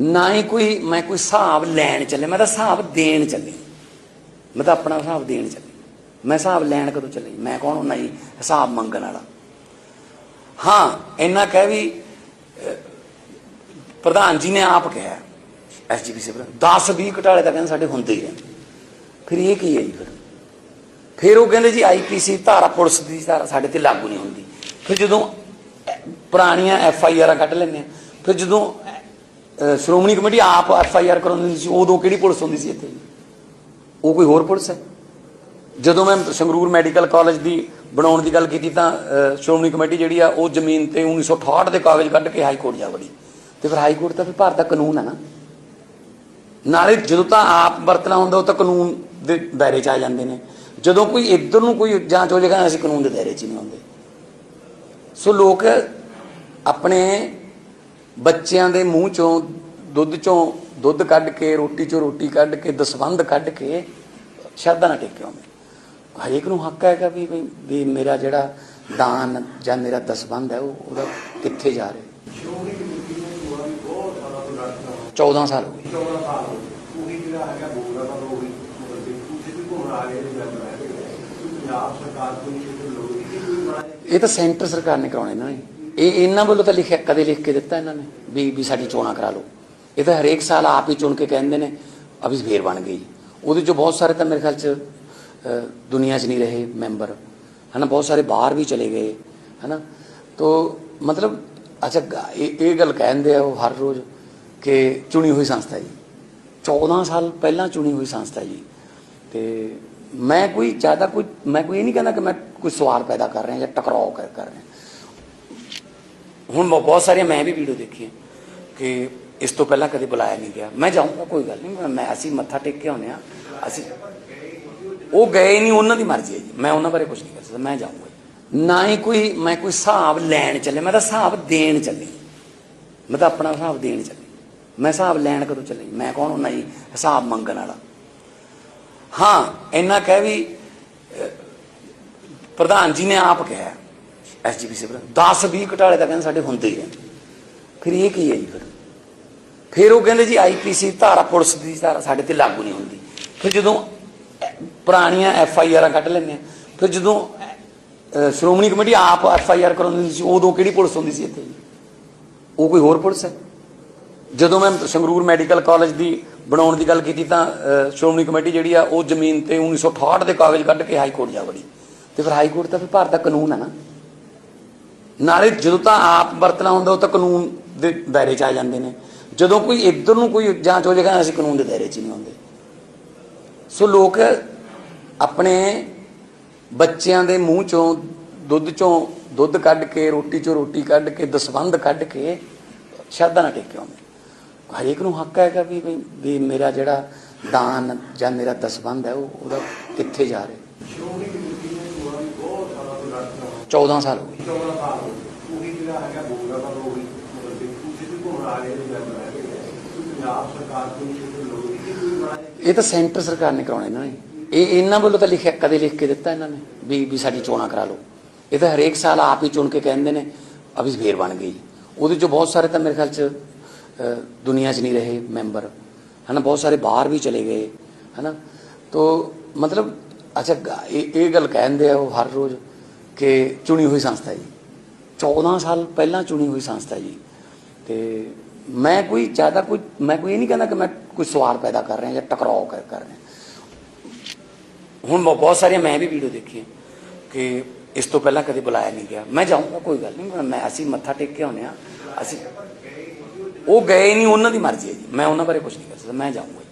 ਨਾ ਹੀ ਕੋਈ, ਮੈਂ ਕੋਈ ਹਿਸਾਬ ਲੈਣ ਚੱਲੇ, ਮੈਂ ਤਾਂ ਹਿਸਾਬ ਦੇਣ ਚੱਲੇ। ਮੈਂ ਤਾਂ ਆਪਣਾ ਹਿਸਾਬ ਦੇਣ ਚੱਲੇ। ਮੈਂ ਹਿਸਾਬ ਲੈਣ ਕਦੋਂ ਚੱਲੇ? ਮੈਂ ਕੌਣ ਹੁੰਦਾ ਜੀ? ਹਿਸਾਬ ਮੰਗਣ ਵਾਲਾ। ਹਾਂ, ਇੰਨਾ ਕਹਿ ਵੀ ਪ੍ਰਧਾਨ ਜੀ ਨੇ ਆਪ ਕਿਹਾ ਐਸਜੀਪੀਸੀ ਪ੍ਰਧਾਨ 10 20 ਘਟਾਲੇ ਤਾਂ ਕਹਿੰਦੇ ਸਾਡੇ ਹੁੰਦੇ ਹੀ ਰਹਿੰਦੇ ਫਿਰ ਇਹ ਕੀ ਹੈ ਜੀ ਫਿਰ? ਫਿਰ ਉਹ ਕਹਿੰਦੇ ਜੀ ਆਈਪੀਸੀ ਧਾਰਾ ਪੁਲਿਸ ਦੀ ਧਾਰਾ ਸਾਡੇ ਤੇ ਲਾਗੂ ਨਹੀਂ ਹੁੰਦੀ। ਫਿਰ ਜਦੋਂ ਪੁਰਾਣੀਆਂ ਐਫ ਆਈ ਆਰਾਂ ਕੱਢ ਲੈਂਦੇ ਆ, ਫਿਰ ਜਦੋਂ ਸ਼੍ਰੋਮਣੀ ਕਮੇਟੀ ਆਪ ਐਫ ਆਈ ਆਰ ਕਰਾਉਂਦੀ ਸੀ, ਉਦੋਂ ਕਿਹੜੀ ਪੁਲਿਸ ਹੁੰਦੀ ਸੀ ਇੱਥੇ? ਉਹ ਕੋਈ ਹੋਰ ਪੁਲਿਸ ਹੈ? ਜਦੋਂ ਮੈਂ ਸੰਗਰੂਰ ਮੈਡੀਕਲ ਕਾਲਜ ਦੀ ਬਣਾਉਣ ਦੀ ਗੱਲ ਕੀਤੀ ਤਾਂ ਸ਼੍ਰੋਮਣੀ ਕਮੇਟੀ ਜਿਹੜੀ ਆ, ਉਹ ਜ਼ਮੀਨ ਤੇ 1968 ਦੇ ਕਾਗਜ਼ ਕੱਢ ਕੇ ਹਾਈ ਕੋਰਟ ਜਾ ਵੜੀ। ਤੇ ਫਿਰ ਹਾਈ ਕੋਰਟ ਤਾਂ ਫਿਰ ਭਾਰਤ ਦਾ ਕਾਨੂੰਨ ਹੈ ਨਾ। ਨਾਲੇ ਜਦੋਂ ਤਾਂ ਆਪ ਵਰਤਣਾ ਹੁੰਦਾ, ਉਹ ਤਾਂ ਕਾਨੂੰਨ ਦੇ ਦਾਇਰੇ 'ਚ ਆ ਜਾਂਦੇ ਨੇ। ਜਦੋਂ ਕੋਈ ਇੱਧਰ ਨੂੰ ਕੋਈ ਜਾਂਚ ਹੋ ਜਾਏਗਾ ਅਸੀਂ ਕਾਨੂੰਨ ਦੇ ਦਾਇਰੇ 'ਚ ਹੀ ਨਹੀਂ ਹੁੰਦੇ ਸੋ ਲੋਕ ਆਪਣੇ ਬੱਚਿਆਂ ਦੇ ਮੂੰਹ ਚੋਂ, ਦੁੱਧ ਚੋਂ ਦੁੱਧ ਕੱਢ ਕੇ, ਰੋਟੀ ਚੋਂ ਰੋਟੀ ਕੱਢ ਕੇ, ਦਸਵੰਧ ਕੱਢ ਕੇ ਸ਼ਰਧਾ ਨਾਲ ਟੇਕੇ ਆਉਂਦੇ। ਹਰੇਕ ਨੂੰ ਹੱਕ ਹੈਗਾ ਵੀ ਵੀ- ਮੇਰਾ ਜਿਹੜਾ ਦਾਨ ਜਾਂ ਮੇਰਾ ਦਸਵੰਧ ਹੈ, ਉਹ ਉਹਦਾ ਕਿੱਥੇ ਜਾ ਰਿਹਾ। ਸ਼੍ਰੋਮਣੀ 14 ਸਾਲ ਹੋ ਗਏ। 14 ਸਾਲ ਹੋ ਗਏ ਉਹੀ ਜਿਹੜਾ ਹੈਗਾ ਬੋਲਦਾ ਤਾਂ ਉਹ ਵੀ ਮਤਲਬ ਵੀ ਘੁੰਮਣ ਆ ਗਏ ਪੰਜਾਬ ਸਰਕਾਰ ਕੋਈ ਇਹ ਤਾਂ ਸੈਂਟਰ ਸਰਕਾਰ ਨੇ ਕਰਾਉਣੇ ਨਾ ਇਹ ਇਹਨਾਂ ਵੱਲੋਂ ਤਾਂ ਲਿਖਿਆ ਕਦੇ ਲਿਖ ਕੇ ਦਿੱਤਾ ਇਹਨਾਂ ਨੇ ਵੀ ਵੀ ਸਾਡੀ ਚੋਣਾਂ ਕਰਾ ਲਓ। ਇਹ ਤਾਂ ਹਰੇਕ ਸਾਲ ਆਪ ਹੀ ਚੁਣ ਕੇ ਕਹਿੰਦੇ ਨੇ ਅਭੀ ਫੇਰ ਬਣ ਗਈ। ਉਹਦੇ ਚੋਂ ਬਹੁਤ ਸਾਰੇ ਤਾਂ ਮੇਰੇ ਖਿਆਲ ਚ ਅ, ਦੁਨੀਆ 'ਚ ਨਹੀਂ ਰਹੇ ਮੈਂਬਰ। ਹਨਾ ਬਹੁਤ ਸਾਰੇ ਬਾਹਰ ਵੀ ਚਲੇ ਗਏ ਹਨਾ। ਤੋ ਮਤਲਬ ਅੱਛਾ ਇਹ ਇਹ ਗੱਲ ਕਹਿੰਦੇ ਆ ਉਹ ਹਰ ਰੋਜ਼ ਕਿ ਚੁਣੀ ਹੋਈ ਸੰਸਥਾ ਜੀ। 14 ਸਾਲ ਪਹਿਲਾਂ ਚੁਣੀ ਹੋਈ ਸੰਸਥਾ ਜੀ। ਤੇ ਮੈਂ ਕੋਈ ਜ਼ਿਆਦਾ ਕੋਈ ਮੈਂ ਕੋਈ ਇਹ ਨਹੀਂ ਕਹਿੰਦਾ ਕਿ ਮੈਂ ਕੋਈ ਸਵਾਲ ਪੈਦਾ ਕਰ ਰਿਹਾ ਜਾਂ ਟਕਰਾਓ ਕਰ ਕਰ ਰਿਹਾ। ਹੁਣ ਬਹੁਤ ਬਹੁਤ ਸਾਰੀਆਂ ਮੈਂ ਵੀ ਵੀਡੀਓ ਦੇਖੀਆਂ ਕਿ ਇਸ ਤੋਂ ਪਹਿਲਾਂ ਕਦੇ ਬੁਲਾਇਆ ਨਹੀਂ ਗਿਆ। ਮੈਂ ਜਾਊਂਗਾ, ਕੋਈ ਗੱਲ ਨਹੀਂ, ਮੈਂ- ਅਸੀਂ ਮੱਥਾ ਟੇਕ ਕੇ ਆਉਂਦੇ ਆ ਅਸੀਂ ਉਹ ਗਏ ਨਹੀਂ, ਉਹਨਾਂ ਦੀ ਮਰਜ਼ੀ ਹੈ ਜੀ। ਮੈਂ ਉਹਨਾਂ ਬਾਰੇ ਕੁਝ ਨਹੀਂ ਕਰ ਸਕਦਾ, ਮੈਂ ਜਾਊਂਗਾ ਨਾ ਹੀ ਕੋਈ ਮੈਂ ਕੋਈ ਹਿਸਾਬ ਲੈਣ ਚੱਲੇ। ਮੈਂ ਤਾਂ ਹਿਸਾਬ ਦੇਣ ਚੱਲੇ। ਮੈਂ ਤਾਂ ਆਪਣਾ ਹਿਸਾਬ ਦੇਣ ਚੱਲੇ। ਮੈਂ ਹਿਸਾਬ ਲੈਣ ਕਦੋਂ ਚੱਲੇ ਮੈਂ ਕੌਣ ਹੁੰਦਾ ਜੀ? ਹਿਸਾਬ ਮੰਗਣ ਵਾਲਾ। ਹਾਂ, ਇੰਨਾ ਕਹਿ ਵੀ ਪ੍ਰਧਾਨ ਜੀ ਨੇ ਆਪ ਕਿਹਾ। ਐਸਜੀਪੀਸੀ ਪ੍ਰਧਾਨ 10 20 ਘਟਾਲੇ ਤਾਂ ਕਹਿੰਦੇ ਸਾਡੇ ਹੁੰਦੇ ਹੀ ਰਹਿੰਦੇ। ਫਿਰ ਇਹ ਕੀ ਹੈ ਜੀ ਫਿਰ? ਫਿਰ ਉਹ ਕਹਿੰਦੇ ਜੀ ਆਈਪੀਸੀ ਧਾਰਾ ਪੁਲਿਸ ਦੀ ਧਾਰਾ ਸਾਡੇ ਤੇ ਲਾਗੂ ਨਹੀਂ ਹੁੰਦੀ। ਫਿਰ ਜਦੋਂ ਪੁਰਾਣੀਆਂ ਐਫ ਆਈ ਆਰਾਂ ਕੱਢ ਲੈਂਦੇ ਆ, ਫਿਰ ਜਦੋਂ ਸ਼੍ਰੋਮਣੀ ਕਮੇਟੀ ਆਪ ਐਫ ਆਈ ਆਰ ਕਰਾਉਂਦੀ ਸੀ, ਉਦੋਂ ਕਿਹੜੀ ਪੁਲਿਸ ਹੁੰਦੀ ਸੀ ਇੱਥੇ? ਉਹ ਕੋਈ ਹੋਰ ਪੁਲਿਸ ਹੈ? ਜਦੋਂ ਮੈਂ ਸੰਗਰੂਰ ਮੈਡੀਕਲ ਕਾਲਜ ਦੀ ਬਣਾਉਣ ਦੀ ਗੱਲ ਕੀਤੀ ਤਾਂ ਸ਼੍ਰੋਮਣੀ ਕਮੇਟੀ ਜਿਹੜੀ ਆ, ਉਹ ਜ਼ਮੀਨ ਤੇ 1968 ਦੇ ਕਾਗਜ਼ ਕੱਢ ਕੇ ਹਾਈ ਕੋਰਟ ਜਾ ਵੜੀ। ਤੇ ਫਿਰ ਹਾਈ ਕੋਰਟ ਤਾਂ ਫਿਰ ਭਾਰਤ ਦਾ ਕਾਨੂੰਨ ਹੈ ਨਾ। ਨਾਲੇ ਜਦੋਂ ਤਾਂ ਆਪ ਵਰਤਣਾ ਹੁੰਦਾ, ਉਹ ਤਾਂ ਕਾਨੂੰਨ ਦੇ ਦਾਇਰੇ 'ਚ ਆ ਜਾਂਦੇ ਨੇ। ਜਦੋਂ ਕੋਈ ਇੱਧਰ ਨੂੰ ਕੋਈ ਜਾਂਚ ਹੋ ਜਾਏਗਾ ਅਸੀਂ ਕਾਨੂੰਨ ਦੇ ਦਾਇਰੇ 'ਚ ਨਹੀਂ ਆਉਂਦੇ। ਸੋ ਲੋਕ ਆਪਣੇ ਬੱਚਿਆਂ ਦੇ ਮੂੰਹ ਚੋਂ ਦੁੱਧ ਚੋਂ ਦੁੱਧ ਕੱਢ ਕੇ, ਰੋਟੀ ਚੋਂ ਰੋਟੀ ਕੱਢ ਕੇ, ਦਸਵੰਧ ਕੱਢ ਕੇ ਸ਼ਰਧਾ ਨਾਲ ਟੇਕੇ ਆਉਂਦੇ। ਹਰੇਕ ਨੂੰ ਹੱਕ ਹੈਗਾ ਵੀ ਵੀ- ਮੇਰਾ ਜਿਹੜਾ ਦਾਨ ਜਾਂ ਮੇਰਾ ਦਸਵੰਧ ਹੈ, ਉਹ ਉਹਦਾ ਕਿੱਥੇ ਜਾ ਰਿਹਾ ਸ਼੍ਰੋਮਣੀ ਕਮੇਟੀ ਨੇ ਚੋਣਾਂ ਵੀ ਬਹੁਤ ਸਾਲਾਂ ਤੋਂ ਲੜਦਾ 14 ਸਾਲ ਹੋ ਗਏ। 14 ਸਾਲ ਉਹੀ ਜਿਹੜਾ ਹੈਗਾ ਬੋਲਦਾ ਤਾਂ ਉਹ ਮਤਲਬ ਕਿ ਤੁਸੀਂ ਵੀ ਘੁੰਮਣ ਆ ਗਏ ਨੇ ਮੈਂ ਪੰਜਾਬ ਸਰਕਾਰ ਤੋਂ ਇਹ ਤਾਂ ਸੈਂਟਰ ਸਰਕਾਰ ਨੇ ਕਰਾਉਣੇ ਇਹਨਾਂ ਨੇ। ਇਹ ਇਹਨਾਂ ਵੱਲੋਂ ਤਾਂ ਲਿਖਿਆ ਕਦੇ ਲਿਖ ਕੇ ਦਿੱਤਾ ਇਹਨਾਂ ਨੇ ਵੀ ਵੀ ਸਾਡੀ ਚੋਣਾਂ ਕਰਾ ਲਓ। ਇਹ ਤਾਂ ਹਰੇਕ ਸਾਲ ਆਪ ਹੀ ਚੁਣ ਕੇ ਕਹਿੰਦੇ ਨੇ ਅਭੀ ਫੇਰ ਬਣ ਗਈ। ਉਹਦੇ ਚੋਂ ਬਹੁਤ ਸਾਰੇ ਤਾਂ ਮੇਰੇ ਖਿਆਲ ਚ ਅ, ਦੁਨੀਆ 'ਚ ਨਹੀਂ ਰਹੇ ਮੈਂਬਰ। ਹਨਾ ਬਹੁਤ ਸਾਰੇ ਬਾਹਰ ਵੀ ਚਲੇ ਗਏ ਹਨਾ। ਤੋ ਮਤਲਬ ਅੱਛਾ ਇਹ ਇਹ ਗੱਲ ਕਹਿੰਦੇ ਆ ਉਹ ਹਰ ਰੋਜ਼। ਕਿ ਚੁਣੀ ਹੋਈ ਸੰਸਥਾ ਜੀ। 14 ਸਾਲ ਪਹਿਲਾਂ ਚੁਣੀ ਹੋਈ ਸੰਸਥਾ ਜੀ। ਤੇ ਮੈਂ ਕੋਈ ਜ਼ਿਆਦਾ ਕੋਈ, ਮੈਂ ਕੋਈ ਇਹ ਨਹੀਂ ਕਹਿੰਦਾ ਕਿ ਮੈਂ ਕੋਈ ਸਵਾਲ ਪੈਦਾ ਕਰ ਰਿਹਾ ਜਾਂ ਟਕਰਾਓ ਕਰ ਕਰ ਰਿਹਾ। ਹੁਣ ਬਹੁਤ ਸਾਰੀਆਂ ਮੈਂ ਵੀ ਵੀਡੀਓ ਦੇਖੀਆਂ ਕਿ ਇਸ ਤੋਂ ਪਹਿਲਾਂ ਕਦੇ ਬੁਲਾਇਆ ਨਹੀਂ ਗਿਆ। ਮੈਂ ਜਾਊਂਗਾ, ਕੋਈ ਗੱਲ ਨਹੀਂ ਮੈਂ, ਅਸੀਂ ਮੱਥਾ ਟੇਕ ਕੇ ਆਉਂਦੇ ਆ ਅਸੀਂ ਉਹ ਗਏ ਨਹੀਂ, ਉਹਨਾਂ ਦੀ ਮਰਜ਼ੀ ਹੈ ਜੀ। ਮੈਂ ਉਹਨਾਂ ਬਾਰੇ ਕੁਝ ਨਹੀਂ ਕਰ ਸਕਦਾ, ਮੈਂ ਜਾਊਂਗਾ